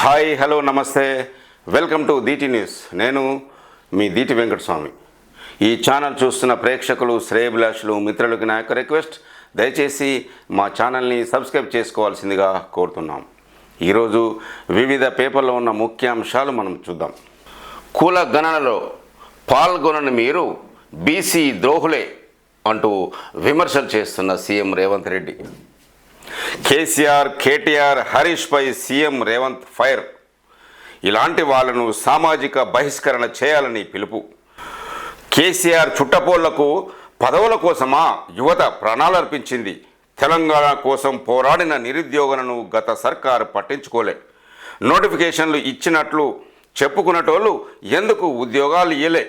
Hi hello నమస్తే. Welcome to DT news. నేను మీ దీటి వెంకటస్వామి. ఈ ఛానల్ చూస్తున్న ప్రేక్షకులు శ్రేయభిలాషులు మిత్రులకి నా యొక్క రిక్వెస్ట్. దయచేసి మా ఛానల్ని సబ్స్క్రైబ్ చేసుకోవాల్సిందిగా కోరుతున్నాం. ఈరోజు వివిధ పేపర్లో ఉన్న ముఖ్యాంశాలు మనం చూద్దాం. కుల గణనలో పాల్గొనని మీరు బీసీ ద్రోహులే అంటూ విమర్శలు చేస్తున్న సీఎం రేవంత్ రెడ్డి. కేసీఆర్ కేటీఆర్ హరీష్పై సీఎం రేవంత్ ఫైర్. ఇలాంటి వాళ్ళను సామాజిక బహిష్కరణ చేయాలని పిలుపు. కేసీఆర్ చుట్టపోళ్ళకు పదవుల కోసమా యువత ప్రాణాలర్పించింది? తెలంగాణ కోసం పోరాడిన నిరుద్యోగులను గత సర్కారు పట్టించుకోలే. నోటిఫికేషన్లు ఇచ్చినట్లు చెప్పుకున్నటోళ్ళు ఎందుకు ఉద్యోగాలు ఇయ్యలే?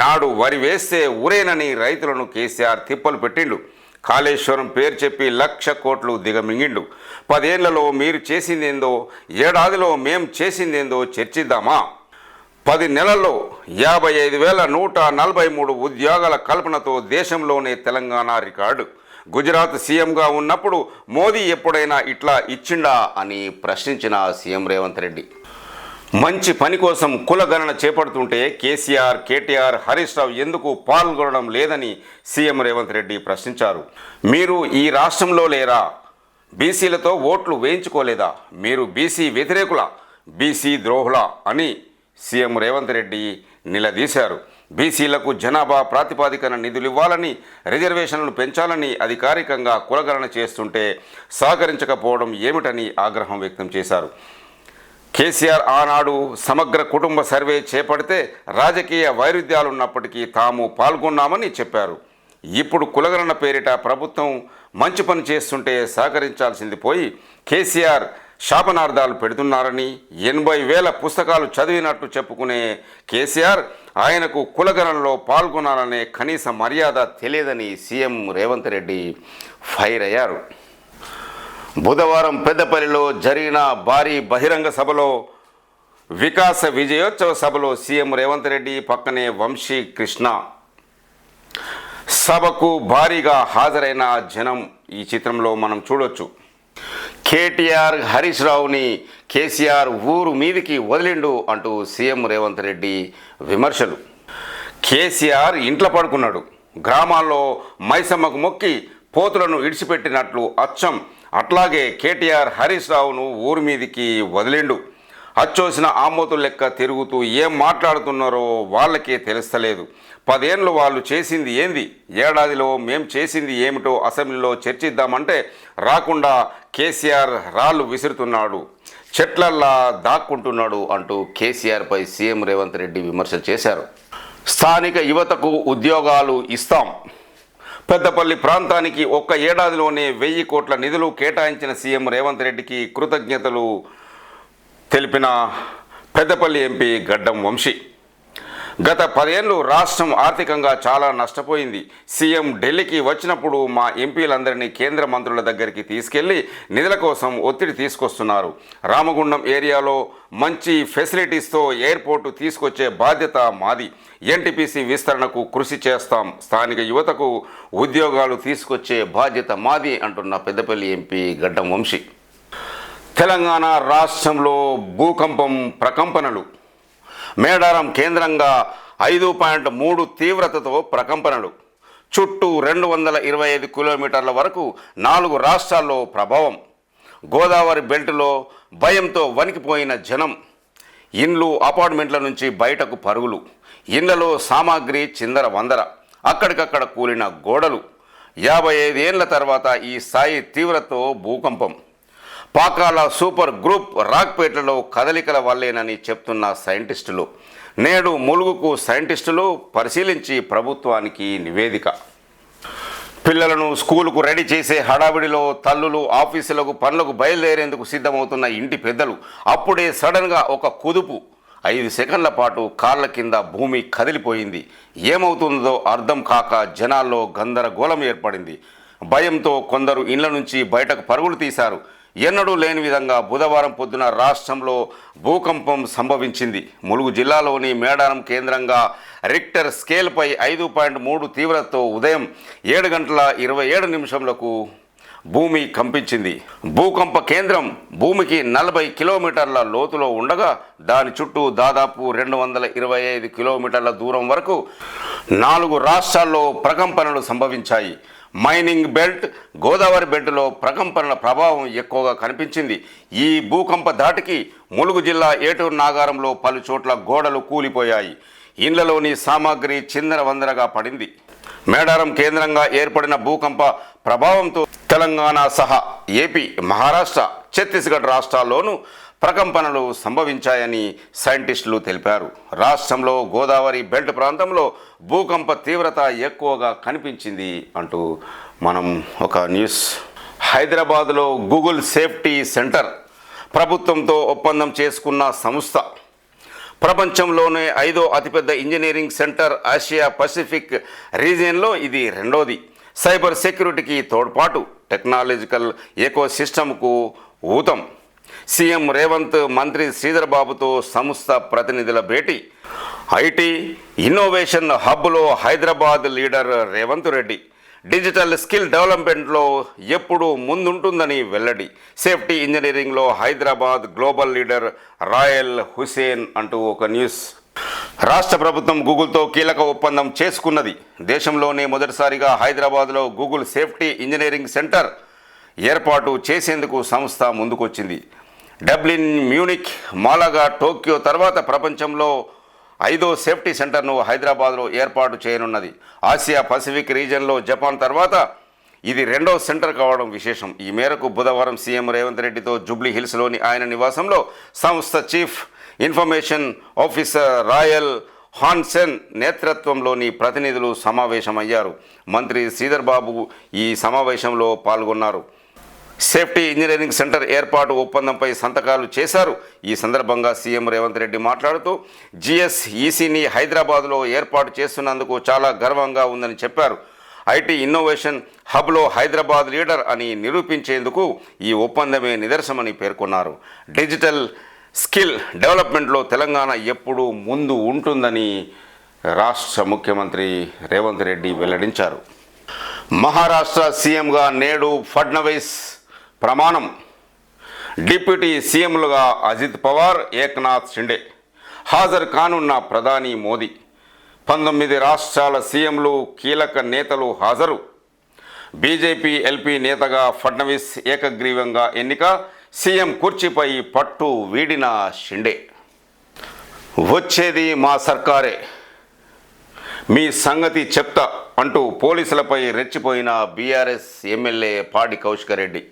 నాడు వరి వేస్తే ఊరేనని రైతులను కేసీఆర్ తిప్పలు పెట్టిండు. కాళేశ్వరం పేరు చెప్పి లక్ష కోట్లు దిగమింగిండు. పదేళ్ళలో మీరు చేసిందేందో ఏడాదిలో మేం చేసిందేందో చర్చిద్దామా? పది నెలల్లో యాభై ఐదు వేల నూట నలభై మూడు ఉద్యోగాల కల్పనతో దేశంలోనే తెలంగాణ రికార్డు. గుజరాత్ సీఎంగా ఉన్నప్పుడు మోదీ ఎప్పుడైనా ఇట్లా ఇచ్చిండా అని ప్రశ్నించిన సీఎం రేవంత్ రెడ్డి. మంచి పని కోసం కులగణన చేపడుతుంటే కేసీఆర్ కేటీఆర్ హరీష్ రావు ఎందుకు పాల్గొనడం లేదని సీఎం రేవంత్ రెడ్డి ప్రశ్నించారు. మీరు ఈ రాష్ట్రంలో లేరా? బీసీలతో ఓట్లు వేయించుకోలేదా? మీరు బీసీ వ్యతిరేకుల బీసీ ద్రోహుల అని సీఎం రేవంత్ రెడ్డి నిలదీశారు. బీసీలకు జనాభా ప్రాతిపాదికన నిధులు ఇవ్వాలని రిజర్వేషన్లను పెంచాలని అధికారికంగా కులగణన చేస్తుంటే సహకరించకపోవడం ఏమిటని ఆగ్రహం వ్యక్తం చేశారు. కేసీఆర్ ఆనాడు సమగ్ర కుటుంబ సర్వే చేపడితే రాజకీయ వైరుధ్యాలున్నప్పటికీ తాము పాల్గొన్నామని చెప్పారు. ఇప్పుడు కులగణన పేరిట ప్రభుత్వం మంచి పని చేస్తుంటే సహకరించాల్సింది పోయి కేసీఆర్ శాపనార్థాలు పెడుతున్నారని ఎనభై వేల పుస్తకాలు చదివినట్టు చెప్పుకునే కేసీఆర్ ఆయనకు కులగణనలో పాల్గొనాలనే కనీస మర్యాద తెలియదని సీఎం రేవంత్ రెడ్డి ఫైర్ అయ్యారు. బుధవారం పెద్దపల్లిలో జరిగిన భారీ బహిరంగ సభలో వికాస విజయోత్సవ సభలో సీఎం రేవంత్ రెడ్డి పక్కనే వంశీ కృష్ణ. సభకు భారీగా హాజరైన జనం ఈ చిత్రంలో మనం చూడొచ్చు. కేటీఆర్ హరీష్ రావుని కేసీఆర్ ఊరు మీదికి వదిలిండు అంటూ సీఎం రేవంత్ రెడ్డి విమర్శలు. కేసీఆర్ ఇంట్లో పడుకున్నాడు. గ్రామాల్లో మైసమ్మకు మొక్కి పోతులను ఇడిచిపెట్టినట్లు అచ్చం అట్లాగే కేటీఆర్ హరీష్ రావును ఊరి మీదికి వదిలిండు. అచ్చోసిన ఆమోతుల లెక్క తిరుగుతూ ఏం మాట్లాడుతున్నారో వాళ్ళకే తెలుస్తలేదు. పదేళ్ళు వాళ్ళు చేసింది ఏంది? ఏడాదిలో మేం చేసింది ఏమిటో అసెంబ్లీలో చర్చిద్దామంటే రాకుండా కేసీఆర్ రాళ్ళు విసురుతున్నాడు. చెట్లల్లా దాక్కుంటున్నాడు అంటూ కేసీఆర్పై సీఎం రేవంత్ రెడ్డి విమర్శలు చేశారు. స్థానిక యువతకు ఉద్యోగాలు ఇస్తాం. పెద్దపల్లి ప్రాంతానికి ఒక్క ఏడాదిలోనే వెయ్యి కోట్ల నిధులు కేటాయించిన సీఎం రేవంత్ రెడ్డికి కృతజ్ఞతలు తెలిపిన పెద్దపల్లి ఎంపీ గడ్డం వంశీ. గత పదేళ్ళు రాష్ట్రం ఆర్థికంగా చాలా నష్టపోయింది. సీఎం ఢిల్లీకి వచ్చినప్పుడు మా ఎంపీలందరినీ కేంద్ర మంత్రుల దగ్గరికి తీసుకెళ్ళి నిధుల కోసం ఒత్తిడి తీసుకొస్తున్నారు. రామగుండం ఏరియాలో మంచి ఫెసిలిటీస్తో ఎయిర్పోర్టు తీసుకొచ్చే బాధ్యత మాది. ఎన్టీపీసీ విస్తరణకు కృషి చేస్తాం. స్థానిక యువతకు ఉద్యోగాలు తీసుకొచ్చే బాధ్యత మాది అంటున్న పెద్దపల్లి ఎంపీ గడ్డం వంశీ. తెలంగాణ రాష్ట్రంలో భూకంపం ప్రకంపనలు. మేడారం కేంద్రంగా ఐదు పాయింట్ మూడు తీవ్రతతో ప్రకంపనలు. చుట్టూ రెండు వందల ఇరవై ఐదు కిలోమీటర్ల వరకు నాలుగు రాష్ట్రాల్లో ప్రభావం. గోదావరి బెల్టులో భయంతో వణికిపోయిన జనం. ఇండ్లు అపార్ట్మెంట్ల నుంచి బయటకు పరుగులు. ఇండ్లలో సామాగ్రి చిందర వందర. అక్కడికక్కడ కూలిన గోడలు. యాభై ఐదేళ్ళ తర్వాత ఈ స్థాయి తీవ్రతో భూకంపం. పాకాల సూపర్ గ్రూప్ రాక్పేటలో కదలికల వల్లేనని చెప్తున్న సైంటిస్టులు. నేడు ములుగుకు సైంటిస్టులు పరిశీలించి ప్రభుత్వానికి నివేదిక. పిల్లలను స్కూలుకు రెడీ చేసే హడావిడిలో తల్లులు ఆఫీసులకు పనులకు బయలుదేరేందుకు సిద్ధమవుతున్న ఇంటి పెద్దలు అప్పుడే సడన్గా ఒక కుదుపు. ఐదు సెకండ్ల పాటు కాళ్ళ కింద భూమి కదిలిపోయింది. ఏమవుతుందో అర్థం కాక జనాల్లో గందరగోళం ఏర్పడింది. భయంతో కొందరు ఇళ్ళ నుంచి బయటకు పరుగులు తీశారు. ఎన్నడూ లేని విధంగా బుధవారం పొద్దున రాష్ట్రంలో భూకంపం సంభవించింది. ములుగు జిల్లాలోని మేడారం కేంద్రంగా రిక్టర్ స్కేల్పై ఐదు పాయింట్ మూడు తీవ్రతతో ఉదయం ఏడు గంటల ఇరవై ఏడు నిమిషంలకు భూమి కంపించింది. భూకంప కేంద్రం భూమికి నలభై కిలోమీటర్ల లోతులో ఉండగా దాని చుట్టూ దాదాపు రెండు వందల ఇరవై ఐదు కిలోమీటర్ల దూరం వరకు నాలుగు రాష్ట్రాల్లో ప్రకంపనలు సంభవించాయి. మైనింగ్ బెల్ట్ గోదావరి బెల్ట్లో ప్రకంపనల ప్రభావం ఎక్కువగా కనిపించింది. ఈ భూకంప ధాటికి ములుగు జిల్లా ఏటూరు నాగారంలో పలు చోట్ల గోడలు కూలిపోయాయి. ఇండ్లలోని సామాగ్రి చిందర వందరగా పడింది. మేడారం కేంద్రంగా ఏర్పడిన భూకంప ప్రభావంతో తెలంగాణ సహా ఏపీ మహారాష్ట్ర ఛత్తీస్గఢ్ రాష్ట్రాల్లోనూ ప్రకంపనలు సంభవించాయని సైంటిస్టులు తెలిపారు. రాష్ట్రంలో గోదావరి బెల్ట్ ప్రాంతంలో భూకంప తీవ్రత ఎక్కువగా కనిపించింది అంటూ మనం ఒక న్యూస్. హైదరాబాద్లో గూగుల్ సేఫ్టీ సెంటర్ ప్రభుత్వంతో ఒప్పందం చేసుకున్న సంస్థ. ప్రపంచంలోనే ఐదో అతిపెద్ద ఇంజనీరింగ్ సెంటర్ ఆసియా పసిఫిక్ రీజియన్లో ఇది రెండోది. సైబర్ సెక్యూరిటీకి తోడ్పాటు టెక్నాలజికల్ ఎకో సిస్టమ్కు ఊతం. సీఎం రేవంత్ మంత్రి శ్రీధర్ బాబుతో సంస్థ ప్రతినిధుల భేటీ. IT innovation హబ్లో Hyderabad leader Revanth Reddy. Digital skill డెవలప్మెంట్లో ఎప్పుడు ముందుంటుందని వెల్లడి. సేఫ్టీ ఇంజనీరింగ్లో Hyderabad global leader Royal Hussain అంటూ ఒక న్యూస్. రాష్ట్ర ప్రభుత్వం గూగుల్తో కీలక ఒప్పందం చేసుకున్నది. దేశంలోనే మొదటిసారిగా హైదరాబాద్లో గూగుల్ సేఫ్టీ ఇంజనీరింగ్ సెంటర్ ఏర్పాటు చేసేందుకు సంస్థ ముందుకొచ్చింది. డబ్లిన్ మ్యూనిక్ మాలాగా టోక్యో తర్వాత ప్రపంచంలో ఐదో సేఫ్టీ సెంటర్ను హైదరాబాద్లో ఏర్పాటు చేయనున్నది. ఆసియా పసిఫిక్ రీజన్లో జపాన్ తర్వాత ఇది రెండో సెంటర్ కావడం విశేషం. ఈ మేరకు బుధవారం సీఎం రేవంత్ రెడ్డితో జూబ్లీ హిల్స్లోని ఆయన నివాసంలో సంస్థ chief information officer Royal Hansen నేతృత్వంలోని ప్రతినిధులు సమావేశమయ్యారు. మంత్రి శ్రీధర్ బాబు ఈ సమావేశంలో పాల్గొన్నారు. సేఫ్టీ ఇంజనీరింగ్ సెంటర్ ఏర్పాటు ఒప్పందంపై సంతకాలు చేశారు. ఈ సందర్భంగా సీఎం రేవంత్ రెడ్డి మాట్లాడుతూ జిఎస్ ఈసీని హైదరాబాద్లో ఏర్పాటు చేస్తున్నందుకు చాలా గర్వంగా ఉందని చెప్పారు. ఐటీ ఇన్నోవేషన్ హబ్లో హైదరాబాద్ లీడర్ అని నిరూపించేందుకు ఈ ఒప్పందమే నిదర్శనమని పేర్కొన్నారు. డిజిటల్ స్కిల్ డెవలప్మెంట్లో తెలంగాణ ఎప్పుడూ ముందు ఉంటుందని రాష్ట్ర ముఖ్యమంత్రి రేవంత్ రెడ్డి వెల్లడించారు. మహారాష్ట్ర సీఎంగా నేడు ఫడ్నవీస్ ప్రమాణం. డిప్యూటీ సీఎంలుగా అజిత్ పవార్ ఏక్నాథ్ షిండే. హాజరు కానున్న ప్రధాని మోదీ. పంతొమ్మిది రాష్ట్రాల సీఎంలు కీలక నేతలు హాజరు. బీజేపీ ఎల్పీ నేతగా ఫడ్నవీస్ ఏకగ్రీవంగా ఎన్నిక సీఎం కుర్చీపై పట్టు వీడిన షిండే. వచ్చేది మా సర్కారే. మీ సంగతి చెప్తా అంటూ పోలీసులపై రెచ్చిపోయిన బీఆర్ఎస్ ఎమ్మెల్యే పాడి కౌశికరెడ్డి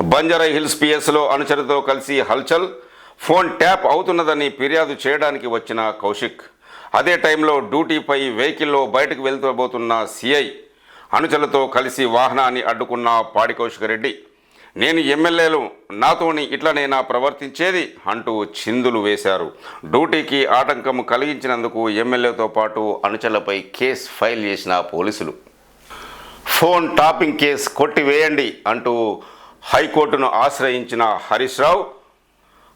బంజారా హిల్స్ పిఎస్లో అనుచరులతో కలిసి హల్చల్ ఫోన్ ట్యాప్ అవుతున్నదని ఫిర్యాదు చేయడానికి వచ్చిన కౌశిక్. అదే టైంలో డ్యూటీపై వెహికల్లో బయటకు వెళ్తబోతున్న సిఐ అనుచరులతో కలిసి వాహనాన్ని అడ్డుకున్న పాడి కౌశికరెడ్డి నేను ఎమ్మెల్యేలు నాతోని ఇట్లనైనా ప్రవర్తించేది అంటూ చిందులు వేశారు. డ్యూటీకి ఆటంకం కలిగించినందుకు ఎమ్మెల్యేతో పాటు అనుచరులపై కేసు ఫైల్ చేసిన పోలీసులు. ఫోన్ టాపింగ్ కేసు కొట్టివేయండి అంటూ హైకోర్టును ఆశ్రయించిన హరీష్ రావు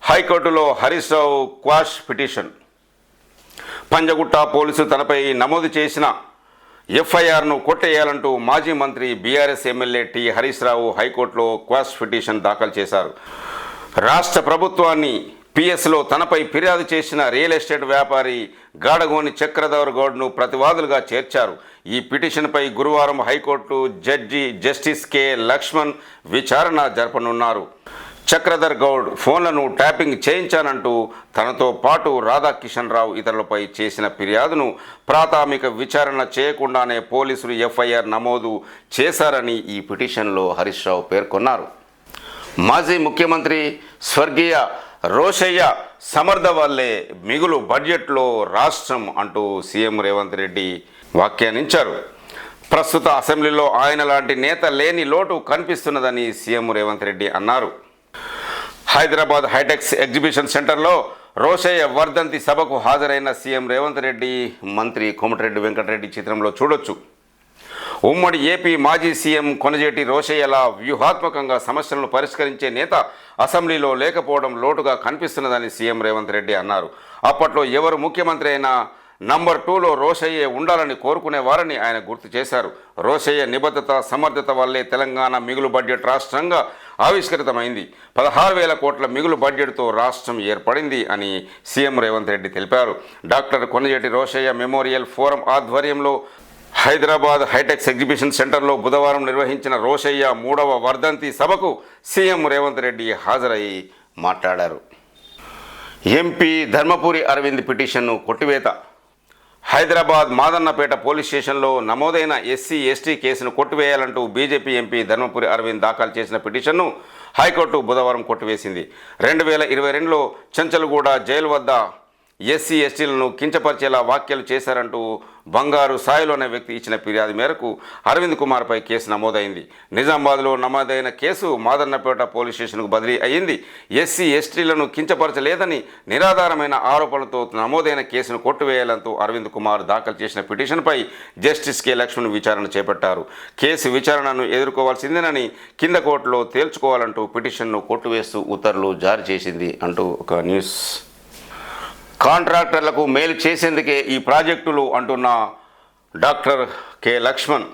హైకోర్టులో Harish Rao quash petition. Panjagutta police తనపై నమోదు చేసిన ఎఫ్ఐఆర్ను కొట్టేయాలంటూ మాజీ మంత్రి BRS MLA T Harish Rao హైకోర్టులో క్వాష్ పిటిషన్ దాఖలు చేశారు. రాష్ట్ర ప్రభుత్వాన్ని పిఎస్లో తనపై ఫిర్యాదు చేసిన రియల్ ఎస్టేట్ వ్యాపారి గాడగోని చక్రధర్ గౌడ్ను ప్రతివాదులుగా చేర్చారు. ఈ పిటిషన్పై గురువారం high court judge justice K. Lakshman విచారణ జరపనున్నారు. చక్రధర్ గౌడ్ ఫోన్లను ట్యాపింగ్ చేయించానంటూ తనతో పాటు రాధాకిషన్ రావు ఇతరులపై చేసిన ఫిర్యాదును ప్రాథమిక విచారణ చేయకుండానే పోలీసులు ఎఫ్ఐఆర్ నమోదు చేశారని ఈ పిటిషన్లో హరీష్ రావు పేర్కొన్నారు. మాజీ ముఖ్యమంత్రి స్వర్గీయ రోషయ్య సమర్థ వల్లే మిగులు బడ్జెట్లో రాష్ట్రం అంటూ సీఎం రేవంత్ రెడ్డి వ్యాఖ్యానించారు. ప్రస్తుత అసెంబ్లీలో ఆయన లాంటి నేత లేని లోటు కనిపిస్తున్నదని సీఎం రేవంత్ రెడ్డి అన్నారు. హైదరాబాద్ హైటెక్స్ ఎగ్జిబిషన్ సెంటర్లో రోషయ్య వర్ధంతి సభకు హాజరైన సీఎం రేవంత్ రెడ్డి మంత్రి కోమటిరెడ్డి వెంకటరెడ్డి చిత్రంలో చూడొచ్చు. ఉమ్మడి ఏపీ మాజీ సీఎం కొనజేటి రోషయ్యల వ్యూహాత్మకంగా సమస్యలను పరిష్కరించే నేత అసెంబ్లీలో లేకపోవడం లోటుగా కనిపిస్తున్నదని సీఎం రేవంత్ రెడ్డి అన్నారు. అప్పట్లో ఎవరు ముఖ్యమంత్రి అయినా నంబర్ టూలో రోషయ్యే ఉండాలని కోరుకునేవారని ఆయన గుర్తు చేశారు. రోషయ్య నిబద్ధత సమర్థత వల్లే తెలంగాణ మిగులు బడ్జెట్ రాష్ట్రంగా ఆవిష్కృతమైంది. పదహారు వేల కోట్ల మిగులు బడ్జెట్తో రాష్ట్రం ఏర్పడింది అని సీఎం రేవంత్ రెడ్డి తెలిపారు. Doctor Konijeti Rosaiah memorial forum ఆధ్వర్యంలో హైదరాబాద్ హైటెక్స్ ఎగ్జిబిషన్ సెంటర్లో బుధవారం నిర్వహించిన రోషయ్య మూడవ వర్ధంతి సభకు సీఎం రేవంత్ రెడ్డి హాజరై మాట్లాడారు. ఎంపీ ధర్మపురి అరవింద్ పిటిషన్ను కొట్టివేత. హైదరాబాద్ మాదన్నపేట పోలీస్ స్టేషన్లో నమోదైన ఎస్సీ ఎస్టీ కేసును కొట్టివేయాలంటూ బీజేపీ ఎంపీ ధర్మపురి అరవింద్ దాఖలు చేసిన పిటిషన్ను హైకోర్టు బుధవారం కొట్టివేసింది. రెండు వేల ఇరవై రెండులో చెంచలగూడ జైలు వద్ద ఎస్సీ ఎస్టీలను కించపరిచేలా వ్యాఖ్యలు చేశారంటూ బంగారు సాయిలు అనే వ్యక్తి ఇచ్చిన ఫిర్యాదు మేరకు అరవింద్ కుమార్పై కేసు నమోదైంది. నిజామాబాద్లో నమోదైన కేసు మాదన్నపేట పోలీస్ స్టేషన్కు బదిలీ అయ్యింది. ఎస్సీ ఎస్టీలను కించపరచలేదని నిరాధారమైన ఆరోపణలతో నమోదైన కేసును కొట్టువేయాలంటూ అరవింద్ కుమార్ దాఖలు చేసిన పిటిషన్పై జస్టిస్ కె లక్ష్మణ్ విచారణ చేపట్టారు. కేసు విచారణను ఎదుర్కోవాల్సిందేనని కింద కోర్టులో తేల్చుకోవాలంటూ పిటిషన్ను కొట్టువేస్తూ ఉత్తర్వులు జారీ చేసింది అంటూ ఒక న్యూస్ కాంట్రాక్టర్లకు మేలు చేసేందుకే ఈ ప్రాజెక్టులు అంటున్న డాక్టర్ కె లక్ష్మణ్.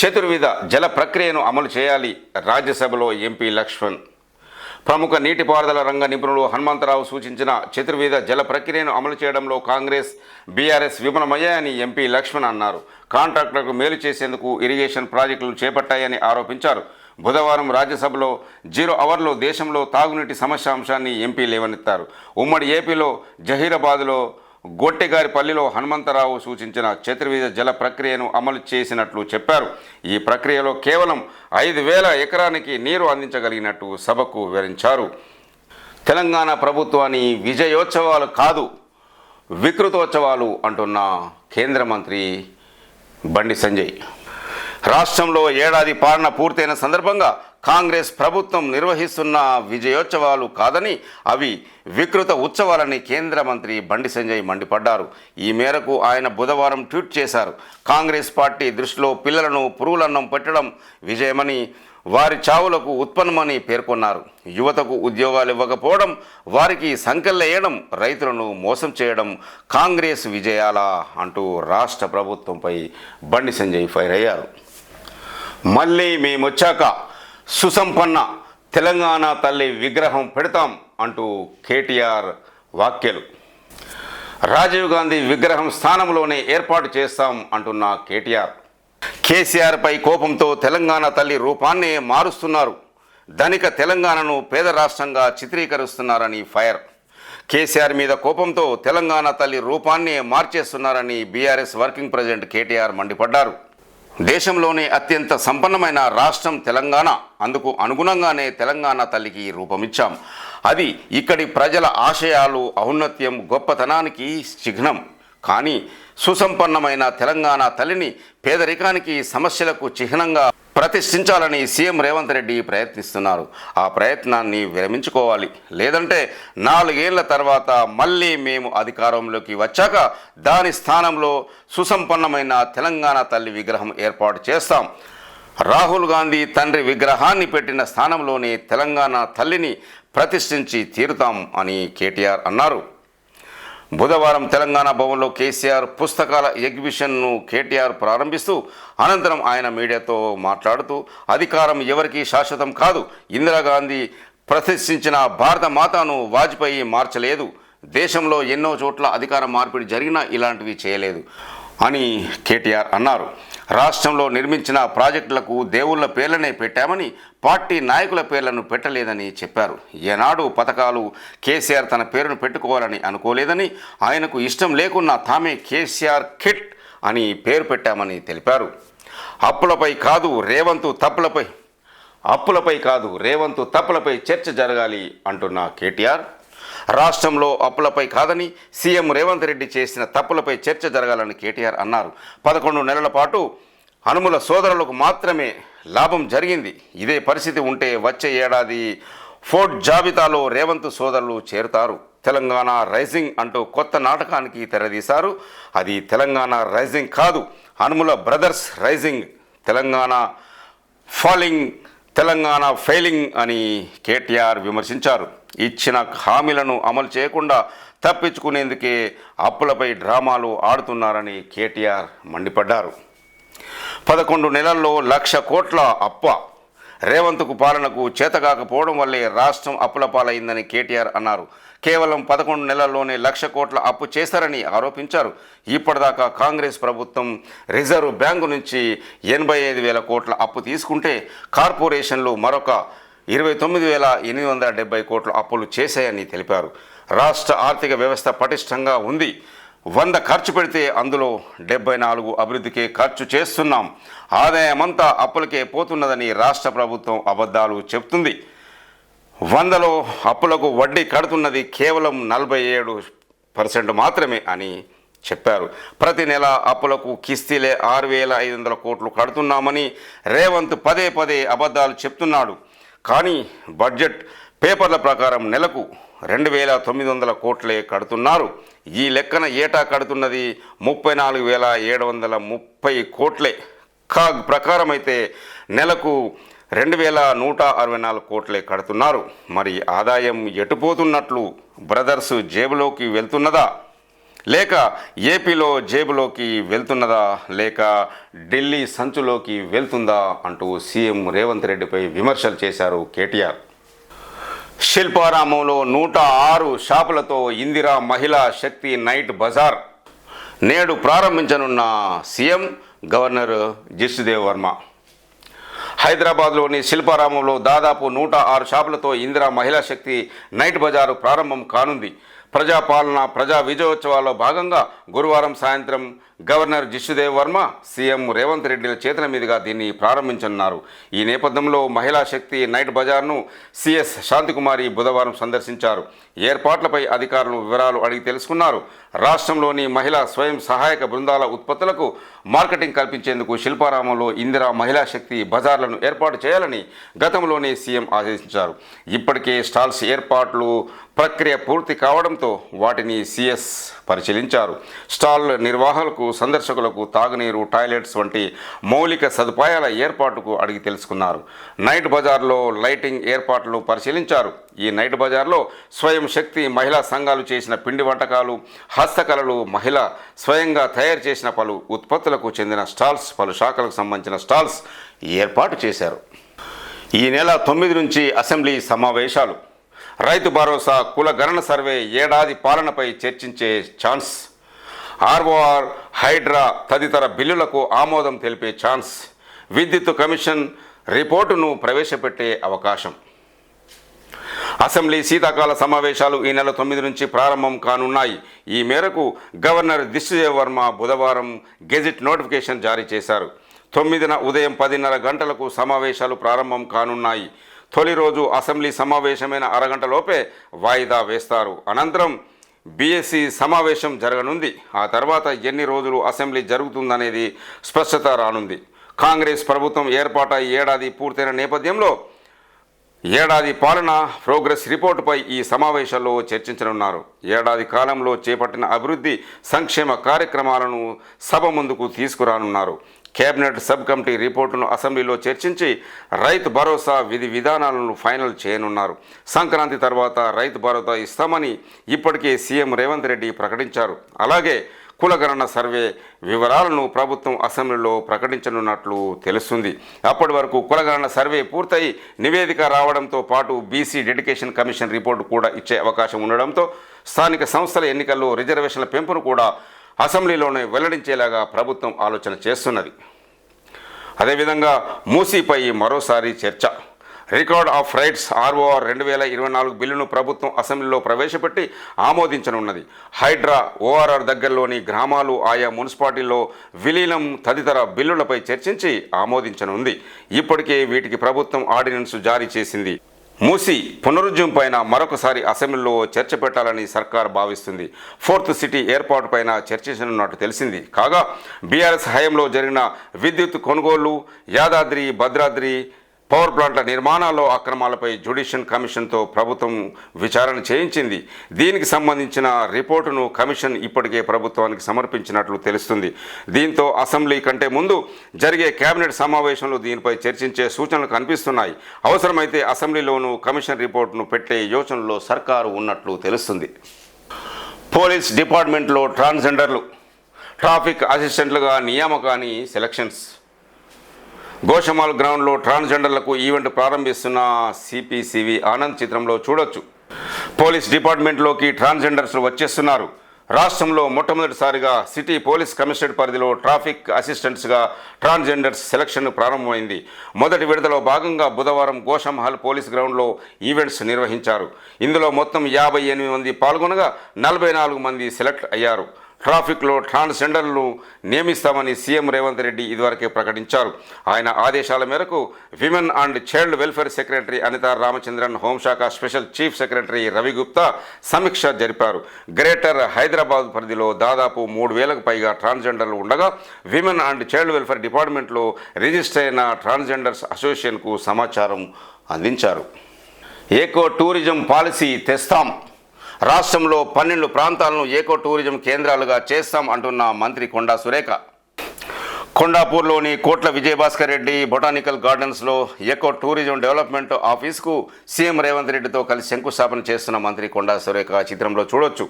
చతుర్విధ జల ప్రక్రియను అమలు చేయాలి రాజ్యసభలో ఎంపీ లక్ష్మణ్. ప్రముఖ నీటిపారుదల రంగ నిపుణులు హనుమంతరావు సూచించిన చతుర్విధ జల ప్రక్రియను అమలు చేయడంలో కాంగ్రెస్ బీఆర్ఎస్ విఫలమయ్యాయని ఎంపీ లక్ష్మణ్ అన్నారు. కాంట్రాక్టర్లకు మేలు చేసేందుకు ఇరిగేషన్ ప్రాజెక్టులు చేపట్టాయని ఆరోపించారు. బుధవారం రాజ్యసభలో జీరో అవర్లో దేశంలో తాగునీటి సమస్య అంశాన్ని ఎంపీ లేవనెత్తారు. ఉమ్మడి ఏపీలో జహీరాబాద్లో గొట్టెగారిపల్లిలో హనుమంతరావు సూచించిన చతుర్విధ జల ప్రక్రియను అమలు చేసినట్లు చెప్పారు. ఈ ప్రక్రియలో కేవలం ఐదు వేల ఎకరానికి నీరు అందించగలిగినట్టు సభకు వివరించారు. తెలంగాణ ప్రభుత్వాన్ని విజయోత్సవాలు కాదు వికృతోత్సవాలు అంటున్న కేంద్ర మంత్రి బండి సంజయ్. రాష్ట్రంలో ఏడాది పాలన పూర్తయిన సందర్భంగా కాంగ్రెస్ ప్రభుత్వం నిర్వహిస్తున్న విజయోత్సవాలు కాదని అవి వికృత ఉత్సవాలని కేంద్ర మంత్రి బండి సంజయ్ మండిపడ్డారు. ఈ మేరకు ఆయన బుధవారం ట్వీట్ చేశారు. కాంగ్రెస్ పార్టీ దృష్టిలో పిల్లలను పురుగులన్నం పెట్టడం విజయమని వారి చావులకు ఉత్పన్నమని పేర్కొన్నారు. యువతకు ఉద్యోగాలు ఇవ్వకపోవడం వారికి సంకెళ్ళేయడం రైతులను మోసం చేయడం కాంగ్రెస్ విజయాలా అంటూ రాష్ట్ర ప్రభుత్వంపై బండి సంజయ్ ఫైర్ అయ్యారు. మళ్ళీ మేమొచ్చాక సుసంపన్న తెలంగాణ తల్లి విగ్రహం పెడతాం అంటూ కేటీఆర్ వాక్యలు రాజీవ్ గాంధీ విగ్రహం స్థానంలోనే ఏర్పాటు చేస్తాం అంటున్న కేటీఆర్. కేసీఆర్పై కోపంతో తెలంగాణ తల్లి రూపాన్నే మారుస్తున్నారు. ధనిక తెలంగాణను పేద రాష్ట్రంగా చిత్రీకరిస్తున్నారని ఫైర్. కేసీఆర్ మీద కోపంతో తెలంగాణ తల్లి రూపాన్నే మార్చేస్తున్నారని బీఆర్ఎస్ వర్కింగ్ ప్రెసిడెంట్ కేటీఆర్ మండిపడ్డారు. దేశంలోనే అత్యంత సంపన్నమైన రాష్ట్రం తెలంగాణ. అందుకు అనుగుణంగానే తెలంగాణ తల్లికి రూపమిచ్చాం. అది ఇక్కడి ప్రజల ఆశయాలు ఔన్నత్యం గొప్పతనానికి చిహ్నం. కానీ సుసంపన్నమైన తెలంగాణ తల్లిని పేదరికానికి సమస్యలకు చిహ్నంగా ప్రతిష్ఠించాలని సీఎం రేవంత్ రెడ్డి ప్రయత్నిస్తున్నారు. ఆ ప్రయత్నాన్ని విరమించుకోవాలి. లేదంటే నాలుగేళ్ళ తర్వాత మళ్ళీ మేము అధికారంలోకి వచ్చాక దాని స్థానంలో సుసంపన్నమైన తెలంగాణ తల్లి విగ్రహం ఏర్పాటు చేస్తాం. రాహుల్ గాంధీ తండ్రి విగ్రహాన్ని పెట్టిన స్థానంలోనే తెలంగాణ తల్లిని ప్రతిష్ఠించి తీరుతాం అని కేటీఆర్ అన్నారు. బుధవారం తెలంగాణ భవన్లో కేసీఆర్ పుస్తకాల ఎగ్జిబిషన్ను కేటీఆర్ ప్రారంభిస్తూ అనంతరం ఆయన మీడియాతో మాట్లాడుతూ అధికారం ఎవరికీ శాశ్వతం కాదు ఇందిరాగాంధీ ప్రతిష్ఠించిన భారత మాతను వాజ్పేయి మార్చలేదు దేశంలో ఎన్నో చోట్ల అధికార మార్పిడి జరిగినా ఇలాంటివి చేయలేదు అని కేటీఆర్ అన్నారు. రాష్ట్రంలో నిర్మించిన ప్రాజెక్టులకు దేవుళ్ళ పేర్లనే పెట్టామని పార్టీ నాయకుల పేర్లను పెట్టలేదని చెప్పారు. ఏనాడు పథకాలు కేసీఆర్ తన పేరును పెట్టుకోవాలని అనుకోలేదని ఆయనకు ఇష్టం లేకున్నా తామే కేసీఆర్ కిట్ అని పేరు పెట్టామని తెలిపారు. అప్పులపై కాదు రేవంతు తప్పులపై అప్పులపై కాదు రేవంతు తప్పులపై చర్చ జరగాలి అంటున్న కేటీఆర్. రాష్ట్రంలో అప్పులపై కాదని సీఎం రేవంత్ రెడ్డి చేసిన తప్పులపై చర్చ జరగాలని కేటీఆర్ అన్నారు. పదకొండు నెలల పాటు అనుముల సోదరులకు మాత్రమే లాభం జరిగింది. ఇదే పరిస్థితి ఉంటే వచ్చే ఏడాది ఫోర్ట్ జాబితాలో రేవంత్ సోదరులు చేరుతారు. తెలంగాణ రైజింగ్ అంటూ కొత్త నాటకానికి తెరదీశారు. అది తెలంగాణ రైజింగ్ కాదు Anumula brothers rising Telangana falling Telangana failing అని కేటీఆర్ విమర్శించారు. ఇచ్చిన హామీలను అమలు చేయకుండా తప్పించుకునేందుకే అప్పులపై డ్రామాలు ఆడుతున్నారని కేటీఆర్ మండిపడ్డారు. పదకొండు నెలల్లో లక్ష కోట్ల అప్ప రేవంత్కు పాలనకు చేతకాకపోవడం వల్లే రాష్ట్రం అప్పుల పాలైందని కేటీఆర్ అన్నారు. కేవలం పదకొండు నెలల్లోనే లక్ష కోట్ల అప్పు చేశారని ఆరోపించారు. ఇప్పటిదాకా కాంగ్రెస్ ప్రభుత్వం రిజర్వ్ బ్యాంకు నుంచి ఎనభై ఐదు వేల కోట్ల అప్పు తీసుకుంటే కార్పొరేషన్లు మరొక ఇరవై తొమ్మిది వేల ఎనిమిది వందల డెబ్బై కోట్ల అప్పులు చేశాయని తెలిపారు. రాష్ట్ర ఆర్థిక వ్యవస్థ పటిష్టంగా ఉంది. వంద ఖర్చు పెడితే అందులో డెబ్బై నాలుగు అభివృద్ధికే ఖర్చు చేస్తున్నాం. ఆదాయమంతా అప్పులకే పోతున్నదని రాష్ట్ర ప్రభుత్వం అబద్ధాలు చెప్తుంది. వందలో అప్పులకు వడ్డీ కడుతున్నది కేవలం నలభై ఏడు పర్సెంట్ మాత్రమే అని చెప్పారు. ప్రతి నెల అప్పులకు కిస్తీలే ఆరు వేల ఐదు వందల కోట్లు కడుతున్నామని రేవంత్ పదే పదే అబద్ధాలు చెప్తున్నాడు. కానీ బడ్జెట్ పేపర్ల ప్రకారం నెలకు రెండు వేల తొమ్మిది వందల కోట్లే కడుతున్నారు. ఈ లెక్కన ఏటా కడుతున్నది? ముప్పై నాలుగు వేల ఏడు వందల ముప్పై కోట్లే. కా ప్రకారం అయితే నెలకు రెండు వేల నూట అరవై నాలుగు కోట్లే కడుతున్నారు. మరి ఆదాయం ఎటుపోతున్నట్లు బ్రదర్స్ జేబులోకి వెళ్తున్నదా? లేక ఏపీలో జేబులోకి వెళ్తున్నదా? లేక ఢిల్లీ సంచులోకి వెళ్తుందా? అంటూ సీఎం రేవంత్ రెడ్డిపై విమర్శలు చేశారు కేటీఆర్. శిల్పారామంలో నూట ఆరు షాపులతో ఇందిరా మహిళా శక్తి నైట్ బజార్. నేడు ప్రారంభించనున్న సీఎం గవర్నర్ జిష్ణుదేవ్ వర్మ. హైదరాబాద్లోని శిల్పారామంలో దాదాపు నూట ఆరు షాపులతో ఇందిరా మహిళా శక్తి నైట్ బజారు ప్రారంభం కానుంది. ప్రజాపాలన ప్రజా విజయోత్సవాల్లో భాగంగా గురువారం సాయంత్రం గవర్నర్ జిష్ణుదేవ్ వర్మ సీఎం రేవంత్ రెడ్డిల చేతుల మీదుగా దీన్ని ప్రారంభించనున్నారు. ఈ నేపథ్యంలో మహిళా శక్తి నైట్ బజార్ను సిఎస్ శాంతికుమారి బుధవారం సందర్శించారు. ఏర్పాట్లపై అధికారులు వివరాలు అడిగి తెలుసుకున్నారు. రాష్ట్రంలోని మహిళా స్వయం సహాయక బృందాల ఉత్పత్తులకు మార్కెటింగ్ కల్పించేందుకు శిల్పారామంలో ఇందిరా మహిళా శక్తి బజార్లను ఏర్పాటు చేయాలని గతంలోనే సీఎం ఆదేశించారు. ఇప్పటికే స్టాల్స్ ఏర్పాట్లు ప్రక్రియ పూర్తి కావడంతో వాటిని సిఎస్ పరిశీలించారు. స్టాల్ నిర్వాహకులకు సందర్శకులకు తాగునీరు టాయిలెట్స్ వంటి మౌలిక సదుపాయాల ఏర్పాటుకు అడిగి తెలుసుకున్నారు. నైట్ బజార్లో లైటింగ్ ఏర్పాట్లను పరిశీలించారు. ఈ నైట్ బజార్లో స్వయం శక్తి మహిళా సంఘాలు చేసిన పిండి వంటకాలు హస్తకళలు మహిళ స్వయంగా తయారు చేసిన పలు ఉత్పత్తులు ఉత్పత్తులకు చెందిన స్టాల్స్ పలు శాఖలకు సంబంధించిన స్టాల్స్ ఏర్పాటు చేశారు. ఈ నెల తొమ్మిది నుంచి అసెంబ్లీ సమావేశాలు. రైతు భరోసా కుల గణన సర్వే ఏడాది పాలనపై చర్చించే ఛాన్స్. ఆర్ఓఆర్ హైడ్రా తదితర బిల్లులకు ఆమోదం తెలిపే ఛాన్స్. విద్యుత్ కమిషన్ రిపోర్టును ప్రవేశపెట్టే అవకాశం. అసెంబ్లీ శీతాకాల సమావేశాలు ఈ నెల తొమ్మిది నుంచి ప్రారంభం కానున్నాయి. ఈ మేరకు గవర్నర్ దిశ్యదేవ్ వర్మ బుధవారం గెజిట్ నోటిఫికేషన్ జారీ చేశారు. తొమ్మిదిన ఉదయం పదిన్నర గంటలకు సమావేశాలు ప్రారంభం కానున్నాయి. తొలి రోజు అసెంబ్లీ సమావేశమైన అరగంటలోపే వాయిదా వేస్తారు. అనంతరం బీఎస్సీ సమావేశం జరగనుంది. ఆ తర్వాత ఎన్ని రోజులు అసెంబ్లీ జరుగుతుందనేది స్పష్టత రానుంది. కాంగ్రెస్ ప్రభుత్వం ఏర్పాటై ఏడాది పూర్తయిన నేపథ్యంలో ఏడాది పాలన ప్రోగ్రెస్ రిపోర్టుపై ఈ సమావేశాల్లో చర్చించనున్నారు. ఏడాది కాలంలో చేపట్టిన అభివృద్ధి సంక్షేమ కార్యక్రమాలను సభ ముందుకు తీసుకురానున్నారు. కేబినెట్ సబ్ కమిటీ రిపోర్టును అసెంబ్లీలో చర్చించి రైతు భరోసా విధి విధానాలను ఫైనల్ చేయనున్నారు. సంక్రాంతి తర్వాత రైతు భరోసా ఇస్తామని ఇప్పటికే సీఎం రేవంత్ రెడ్డి ప్రకటించారు. అలాగే కులగణన సర్వే వివరాలను ప్రభుత్వం అసెంబ్లీలో ప్రకటించనున్నట్లు తెలుస్తుంది. అప్పటి వరకు కులగణన సర్వే పూర్తయి నివేదిక రావడంతో పాటు బీసీ డెడికేషన్ కమిషన్ రిపోర్టు కూడా ఇచ్చే అవకాశం ఉండడంతో స్థానిక సంస్థల ఎన్నికల్లో రిజర్వేషన్ల పెంపును కూడా అసెంబ్లీలోనే వెల్లడించేలాగా ప్రభుత్వం ఆలోచన చేస్తున్నది. అదేవిధంగా మూసీపై మరోసారి చర్చ. రికార్డ్ ఆఫ్ రైట్స్ ఆర్ఓఆర్ రెండు వేల ఇరవై నాలుగు బిల్లును ప్రభుత్వం అసెంబ్లీలో ప్రవేశపెట్టి ఆమోదించనున్నది. హైడ్రా ఓఆర్ఆర్ దగ్గరలోని గ్రామాలు ఆయా మున్సిపాలిటీల్లో విలీనం తదితర బిల్లులపై చర్చించి ఆమోదించనుంది. ఇప్పటికే వీటికి ప్రభుత్వం ఆర్డినెన్స్ జారీ చేసింది. మూసి పునరుజ్జీవం పైన మరొకసారి అసెంబ్లీలో చర్చ పెట్టాలని సర్కార్ భావిస్తుంది. ఫోర్త్ సిటీ ఏర్పాటు పైన చర్చించనున్నట్టు తెలిసింది. కాగా బీఆర్ఎస్ హయాంలో జరిగిన విద్యుత్ కొనుగోళ్ళు యాదాద్రి భద్రాద్రి పవర్ ప్లాంట్ల నిర్మాణాల్లో అక్రమాలపై జ్యుడిషియల్ కమిషన్తో ప్రభుత్వం విచారణ చేయించింది. దీనికి సంబంధించిన రిపోర్టును కమిషన్ ఇప్పటికే ప్రభుత్వానికి సమర్పించినట్లు తెలుస్తుంది. దీంతో అసెంబ్లీ కంటే ముందు జరిగే కేబినెట్ సమావేశంలో దీనిపై చర్చించే సూచనలు కనిపిస్తున్నాయి. అవసరమైతే అసెంబ్లీలోనూ కమిషన్ రిపోర్టును పెట్టే యోచనలో సర్కారు ఉన్నట్లు తెలుస్తుంది. పోలీస్ డిపార్ట్మెంట్లో ట్రాన్స్జెండర్లు ట్రాఫిక్ అసిస్టెంట్లుగా నియామకాన్ని సెలక్షన్స్ గోషమాల్ గ్రౌండ్లో ట్రాన్స్జెండర్లకు ఈవెంట్ ప్రారంభిస్తున్న సిపిసివి ఆనంద్ చిత్రంలో చూడొచ్చు. పోలీస్ డిపార్ట్మెంట్లోకి ట్రాన్స్జెండర్స్ వచ్చేస్తున్నారు. రాష్ట్రంలో మొట్టమొదటిసారిగా సిటీ పోలీస్ కమిషనరేట్ పరిధిలో ట్రాఫిక్ అసిస్టెంట్స్గా ట్రాన్స్జెండర్స్ సెలక్షన్ ప్రారంభమైంది. మొదటి విడతలో భాగంగా బుధవారం గోషమహల్ పోలీస్ గ్రౌండ్లో ఈవెంట్స్ నిర్వహించారు. ఇందులో మొత్తం యాభై ఎనిమిది మంది పాల్గొనగా నలభై నాలుగు మంది సెలెక్ట్ అయ్యారు. ట్రాఫిక్లో ట్రాన్స్జెండర్లను నియమిస్తామని సీఎం రేవంత్ రెడ్డి ఇదివరకే ప్రకటించారు. ఆయన ఆదేశాల మేరకు women and child welfare secretary Anitha Ramachandran హోంశాఖ special chief secretary Ravi Gupta సమీక్ష జరిపారు. గ్రేటర్ హైదరాబాద్ పరిధిలో దాదాపు మూడు వేలకు పైగా ట్రాన్స్జెండర్లు ఉండగా విమెన్ అండ్ చైల్డ్ వెల్ఫేర్ డిపార్ట్మెంట్లో రిజిస్టర్ అయిన ట్రాన్స్జెండర్స్ అసోసియేషన్కు సమాచారం అందించారు. ఏకో టూరిజం పాలసీ తెస్తాం. రాష్ట్రంలో పన్నెండు ప్రాంతాలను ఏకో టూరిజం కేంద్రాలుగా చేస్తాం అంటున్న మంత్రి కొండా సురేఖ. కొండాపూర్లోని కోట్ల విజయభాస్కర్ రెడ్డి బొటానికల్ గార్డెన్స్లో ఎకో టూరిజం డెవలప్మెంట్ ఆఫీస్కు సీఎం రేవంత్ రెడ్డితో కలిసి శంకుస్థాపన చేస్తున్న మంత్రి కొండా సురేఖ చిత్రంలో చూడొచ్చు.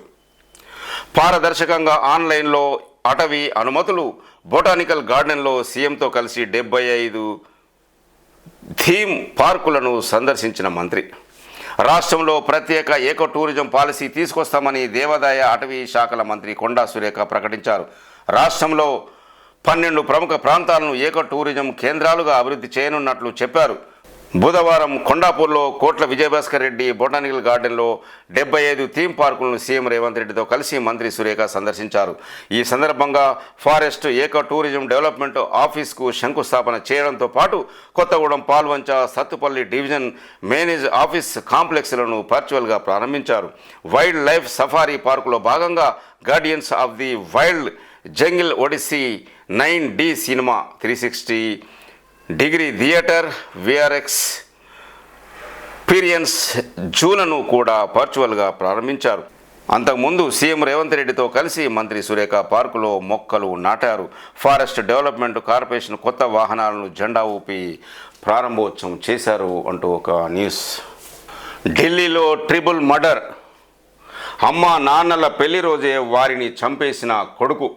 పారదర్శకంగా ఆన్లైన్లో అటవీ అనుమతులు బొటానికల్ గార్డెన్లో సీఎంతో కలిసి డెబ్బై ఐదు థీమ్ పార్కులను సందర్శించిన మంత్రి. రాష్ట్రంలో ప్రత్యేక ఏకో టూరిజం పాలసీ తీసుకొస్తామని దేవాదాయ అటవీ శాఖల మంత్రి కొండా సురేఖ ప్రకటించారు. రాష్ట్రంలో పన్నెండు ప్రముఖ ప్రాంతాలను ఏకో టూరిజం కేంద్రాలుగా అభివృద్ధి చేయనున్నట్లు చెప్పారు. బుధవారం కొండాపూర్లో కోట్ల విజయభాస్కర్ రెడ్డి బొటానికల్ గార్డెన్లో డెబ్బై ఐదు థీమ్ పార్కులను సీఎం రేవంత్ రెడ్డితో కలిసి మంత్రి సురేఖ సందర్శించారు. ఈ సందర్భంగా ఫారెస్ట్ ఏకో టూరిజం డెవలప్మెంట్ ఆఫీస్కు శంకుస్థాపన చేయడంతో పాటు Kothagudem Palvancha Sathupalli division manage office కాంప్లెక్స్లను వర్చువల్గా ప్రారంభించారు. వైల్డ్ లైఫ్ సఫారీ పార్కులో భాగంగా guardians of the wild jungle odyssey nine D cinema three sixty degree theatre VRX experience జూలను కూడా వర్చువల్గా ప్రారంభించారు. అంతకుముందు సీఎం రేవంత్ రెడ్డితో కలిసి మంత్రి సురేఖ పార్కులో మొక్కలు నాటారు. ఫారెస్ట్ డెవలప్మెంట్ కార్పొరేషన్ కొత్త వాహనాలను జెండా ఊపి ప్రారంభోత్సవం చేశారు అంటూ ఒక న్యూస్. ఢిల్లీలో ట్రిబుల్ మర్డర్. అమ్మ నాన్నల పెళ్ళి రోజే వారిని చంపేసిన కొడుకు.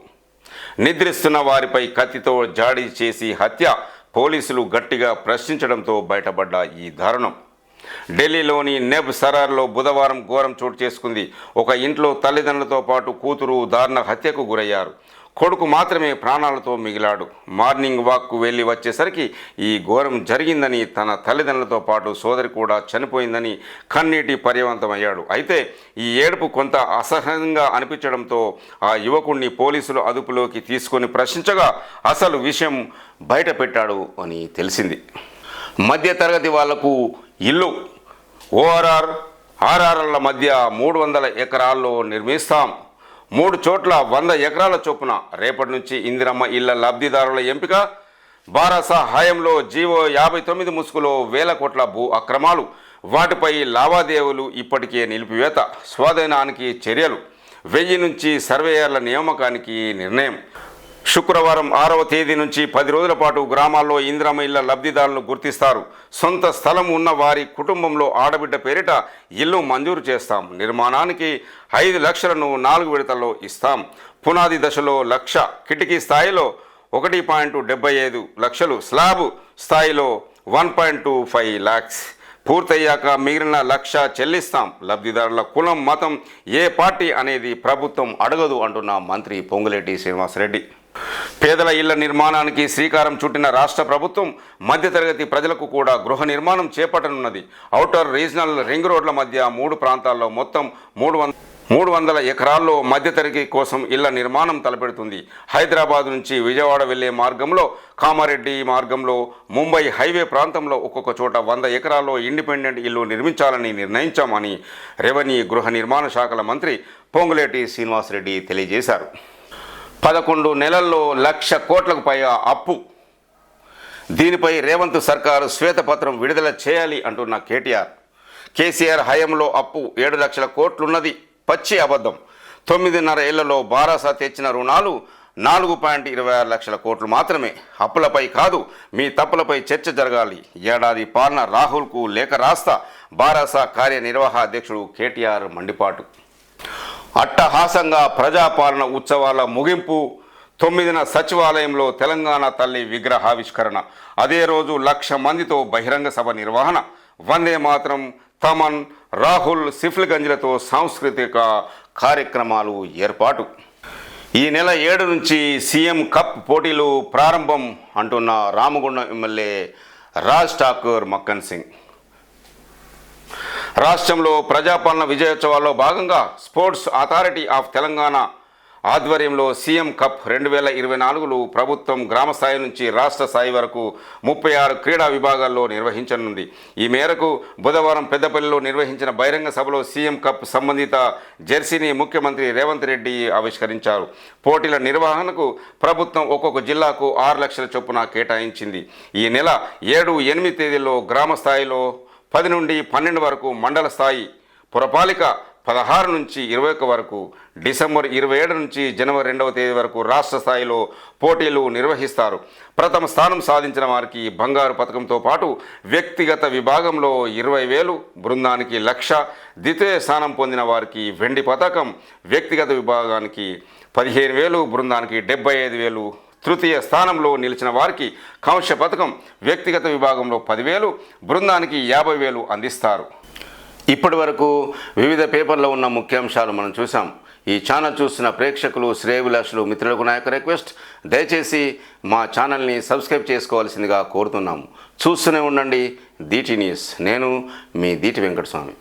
నిద్రిస్తున్న వారిపై కత్తితో జాడీ చేసి హత్య. పోలీసులు గట్టిగా ప్రశ్నించడంతో బయటపడ్డ ఈ దారుణం. ఢిల్లీలోని నెబ్ సరార్లో బుధవారం ఘోరం చోటు చేసుకుంది. ఒక ఇంట్లో తల్లిదండ్రులతో పాటు కూతురు దారుణ హత్యకు గురయ్యారు. కొడుకు మాత్రమే ప్రాణాలతో మిగిలాడు. మార్నింగ్ వాక్కు వెళ్ళి వచ్చేసరికి ఈ ఘోరం జరిగిందని తన తల్లిదండ్రులతో పాటు సోదరి కూడా చనిపోయిందని కన్నీటి పర్యవంతమయ్యాడు. అయితే ఈ ఏడుపు కొంత అసహనంగా అనిపించడంతో ఆ యువకుణ్ణి పోలీసులు అదుపులోకి తీసుకొని ప్రశ్నించగా అసలు విషయం బయట పెట్టాడు అని తెలిసింది. మధ్యతరగతి వాళ్ళకు ఇల్లు ఓఆర్ఆర్ ఆర్ఆర్ల మధ్య మూడు వందల ఎకరాల్లో నిర్మిస్తాం. మూడు చోట్ల వంద ఎకరాల చొప్పున రేపటి నుంచి ఇందిరమ్మ ఇళ్ళ లబ్ధిదారుల ఎంపిక బారాస హాయంలో జీవో యాభై తొమ్మిది ముసుగులో వేల కోట్ల భూ అక్రమాలు వాటిపై లావాదేవీలు ఇప్పటికే నిలిపివేత స్వాధీనానికి చర్యలు వెయ్యి నుంచి సర్వేయర్ల నియామకానికి నిర్ణయం. శుక్రవారం ఆరవ తేదీ నుంచి పది రోజుల పాటు గ్రామాల్లో ఇందిరమ్మ ఇళ్ళ లబ్ధిదారులను గుర్తిస్తారు. సొంత స్థలం ఉన్న వారి కుటుంబంలో ఆడబిడ్డ పేరిట ఇల్లు మంజూరు చేస్తాం. నిర్మాణానికి ఐదు లక్షలను నాలుగు విడతల్లో ఇస్తాం. పునాది దశలో లక్ష కిటికీ స్థాయిలో ఒకటి పాయింట్ డెబ్బై ఐదు లక్షలు స్లాబ్ స్థాయిలో one point two five lakhs పూర్తయ్యాక మిగిలిన లక్ష చెల్లిస్తాం. లబ్ధిదారుల కులం మతం ఏ పార్టీ అనేది ప్రభుత్వం అడగదు అంటున్న మంత్రి పొంగులేటి శ్రీనివాసరెడ్డి. పేదల ఇళ్ళ నిర్మాణానికి శ్రీకారం చుట్టిన రాష్ట్ర ప్రభుత్వం మధ్యతరగతి ప్రజలకు కూడా గృహ నిర్మాణం చేపట్టనున్నది. ఔటర్ రీజనల్ రింగ్ రోడ్ల మధ్య మూడు ప్రాంతాల్లో మొత్తం మూడు వంద మూడు వందల ఎకరాల్లో మధ్యతరగతి కోసం ఇళ్ళ నిర్మాణం తలపెడుతుంది. హైదరాబాద్ నుంచి విజయవాడ వెళ్ళే మార్గంలో కామారెడ్డి మార్గంలో ముంబై హైవే ప్రాంతంలో ఒక్కొక్క చోట వంద ఎకరాల్లో ఇండిపెండెంట్ ఇల్లు నిర్మించాలని నిర్ణయించామని రెవెన్యూ గృహ నిర్మాణ శాఖల మంత్రి పొంగులేటి శ్రీనివాసరెడ్డి తెలియజేశారు. పదకొండు నెలల్లో లక్ష కోట్లకు పైగా అప్పు. దీనిపై రేవంత్ సర్కారు శ్వేతపత్రం విడుదల చేయాలి అంటున్న కేటీఆర్. కేసీఆర్ హయాంలో అప్పు ఏడు లక్షల కోట్లున్నది. పచ్చి అబద్ధం. తొమ్మిదిన్నర ఏళ్ళలో బారాసా తెచ్చిన రుణాలు నాలుగు పాయింట్ ఇరవై ఆరు లక్షల కోట్లు మాత్రమే. అప్పులపై కాదు మీ తప్పులపై చర్చ జరగాలి. ఏడాది పాలన రాహుల్కు లేఖ రాస్తా. బారాసా కార్యనిర్వాహ అధ్యక్షుడు కేటీఆర్ మండిపాటు. అట్టహాసంగా ప్రజాపాలన ఉత్సవాల ముగింపు తొమ్మిదిన సచివాలయంలో తెలంగాణ తల్లి విగ్రహావిష్కరణ. అదే రోజు లక్ష మందితో బహిరంగ సభ నిర్వహణ. వందే మాత్రం తమన్ రాహుల్ సిఫ్లిగంజ్లతో సాంస్కృతిక కార్యక్రమాలు ఏర్పాటు. ఈ నెల ఏడు నుంచి సీఎం కప్ పోటీలు ప్రారంభం అంటున్న రామగుండం ఎమ్మెల్యే రాజ్ ఠాకూర్ మక్కన్ సింగ్. రాష్ట్రంలో ప్రజాపాలన విజయోత్సవాల్లో భాగంగా స్పోర్ట్స్ అథారిటీ ఆఫ్ తెలంగాణ ఆధ్వర్యంలో సీఎం కప్ రెండు వేల ఇరవై నాలుగులో ప్రభుత్వం గ్రామ స్థాయి నుంచి రాష్ట్ర స్థాయి వరకు ముప్పై ఆరు క్రీడా విభాగాల్లో నిర్వహించనుంది. ఈ మేరకు బుధవారం పెద్దపల్లిలో నిర్వహించిన బహిరంగ సభలో సీఎం కప్ సంబంధిత జెర్సీని ముఖ్యమంత్రి రేవంత్ రెడ్డి ఆవిష్కరించారు. పోటీల నిర్వహణకు ప్రభుత్వం ఒక్కొక్క జిల్లాకు ఆరు లక్షల చొప్పున కేటాయించింది. ఈ నెల ఏడు ఎనిమిది తేదీల్లో గ్రామ స్థాయిలో పది నుండి పన్నెండు వరకు మండల స్థాయి పురపాలిక పదహారు నుంచి ఇరవై ఒక్క వరకు డిసెంబర్ ఇరవై ఏడు నుంచి జనవరి రెండవ తేదీ వరకు రాష్ట్ర స్థాయిలో పోటీలు నిర్వహిస్తారు. ప్రథమ స్థానం సాధించిన వారికి బంగారు పథకంతో పాటు వ్యక్తిగత విభాగంలో ఇరవై వేలు బృందానికి లక్ష ద్వితీయ స్థానం పొందిన వారికి వెండి పథకం వ్యక్తిగత విభాగానికి పదిహేను వేలు బృందానికి డెబ్బై ఐదు వేలు తృతీయ స్థానంలో నిలిచిన వారికి కాంస్య పథకం వ్యక్తిగత విభాగంలో పదివేలు బృందానికి యాభై వేలు అందిస్తారు. ఇప్పటి వరకు వివిధ పేపర్లో ఉన్న ముఖ్యాంశాలు మనం చూసాం ఈ ఛానల్ చూస్తున్న ప్రేక్షకులు శ్రేయభిలాషులు మిత్రులకు నా యొక్క రిక్వెస్ట్ దయచేసి మా ఛానల్ని సబ్స్క్రైబ్ చేసుకోవాల్సిందిగా కోరుతున్నాము. చూస్తూనే ఉండండి దీటి న్యూస్ నేను మీ దీటి వెంకటస్వామి